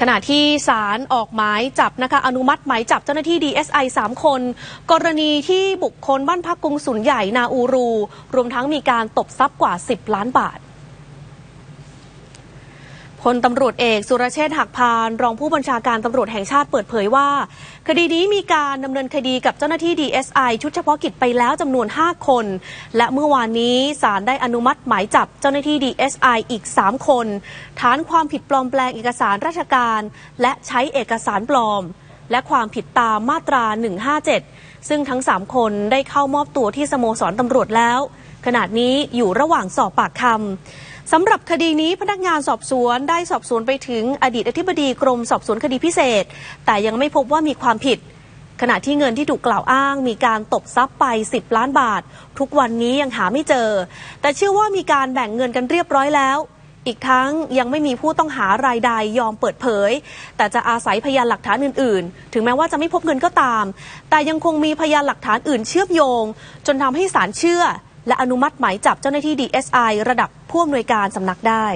ขณะที่ศาลออกหมายจับนะคะอนุมัติหมายจับเจ้าหน้าที่ DSI 3 คน กรณีที่บุคคลบ้านพักกรุงสุลใหญ่นาอูรู รวมทั้งมีการตบทรัพย์กว่า 10 ล้านบาท พลตำรวจเอกสุรเชษฐ์หักพาน รองผู้บัญชาการตำรวจแห่งชาติเปิดเผยว่า คดีนี้มีการดำเนินคดีกับเจ้าหน้าที่ DSI ชุดเฉพาะกิจไปแล้วจำนวน 5 คน และเมื่อวานนี้ศาลได้อนุมัติหมายจับเจ้าหน้าที่ DSI อีก 3 คน ฐานความผิดปลอมแปลงเอกสารราชการ และใช้เอกสารปลอม และความผิดตามมาตรา 157 ซึ่งทั้ง 3 คนได้เข้ามอบตัวที่สโมสรตำรวจแล้ว ขณะนี้อยู่ระหว่างสอบปากคำ สำหรับคดีนี้พนักงานสอบสวนได้สอบสวนไปถึงอดีตอธิบดีกรมสอบสวนคดีพิเศษ แต่ยังไม่พบว่ามีความผิด ขณะที่เงินที่ถูกกล่าวอ้างมีการตบทรัพย์ไป 10 ล้านบาท ทุกวันนี้ยังหาไม่เจอ แต่เชื่อว่ามีการแบ่งเงินกันเรียบร้อยแล้ว อีกทั้งยังไม่มีผู้ต้องหารายใดยอมเปิดเผย แต่จะอาศัยพยานหลักฐานอื่น ๆ ถึงแม้ว่าจะไม่พบเงินก็ตาม แต่ยังคงมีพยานหลักฐานอื่นเชื่อมโยง จนทำให้ศาลเชื่อ และอนุมัติหมายจับเจ้าหน้าที่ DSI ระดับ ผู้อำนวยการสำนักได้